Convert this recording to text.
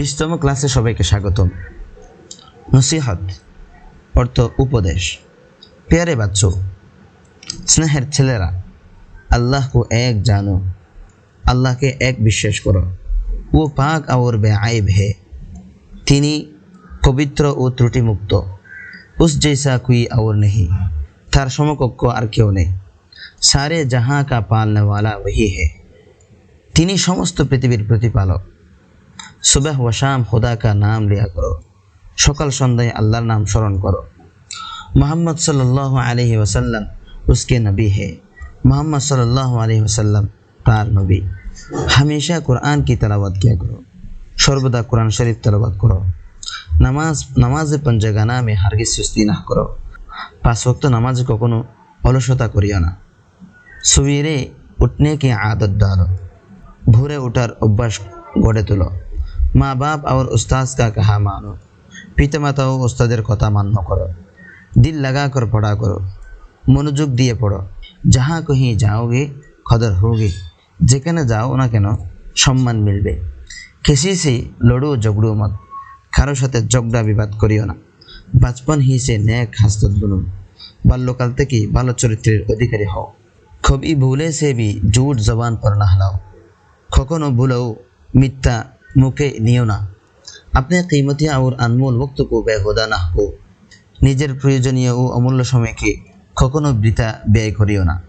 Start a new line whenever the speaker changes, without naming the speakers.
বিশতম ক্লাসে সবাইকে স্বাগতম। নসিহত, অর্থ, উপদেশ। পেয়ারে বাচ্চ, স্নেহের ছেলেরা, আল্লাহকে এক জানো, আল্লাহকে এক বিশ্বাস করো। ও পাক আওর বে আইব হে। তিনি পবিত্র ও ত্রুটিমুক্ত। উস জৈসা কুই আওর নেহি। তার সমকক্ষ আর কেউ নেই। সারে জাহা কা পালনেওয়ালা ওহি হে। তিনি সমস্ত পৃথিবীর প্রতিপালক। সুবাহ ওয়াশাম খুদা কা নাম লিয়া করো। সকাল সন্ধ্যায় আল্লাহর নাম স্মরণ করো। মোহাম্মদ সাল আলহি ওসাল্লাম উসকে নবী হে। মোহাম্মদ সাল আলহি ওসাল্লাম তার নবী। হামেশা কোরআন কি তলাবাত কিয়া করো? সর্বদা কোরআন শরীফ তলাবাত করো। নামাজ, নামাজে পঞ্জাগা নামে হারগিজ সুস্তি না করো। পাঁচ ভক্ত নামাজে কখনো অলসতা করিও না। সুবিরে উঠনে কে আদত ডালো। ভোরে ওঠার অভ্যাস গড়ে তোলো। মা বাপ আর উস্তাজ কা কাহা মানো? পিতামাতা ও উস্তাদের কথা মান্য করো। দিল লাগা কর, পড়া করো। মনোযোগ দিয়ে পড়ো। যাহা কহি যাওগে খদর হোগে যেখানে যাও না কেন, সম্মান মিলবে। কিসি সে লড়ু ঝগড়ু মত। কারোর সাথে ঝগড়া বিবাদ করিও না। বাচপন হি সে ন্যাক হাস্তত বুনুন বাল্যকাল থেকেই ভালো চরিত্রের অধিকারী হও। কবি ভুলে সে বি জুট জবান পর না হালাও কখনো ভুলেও মিথ্যা মুখে নিও না। আপনি কিমতি আর আনমোল বক্তব্য ব্যয়হদা না হো। নিজের প্রয়োজনীয় ও অমূল্য সময়কে কখনো বৃথা ব্যয় করিও না।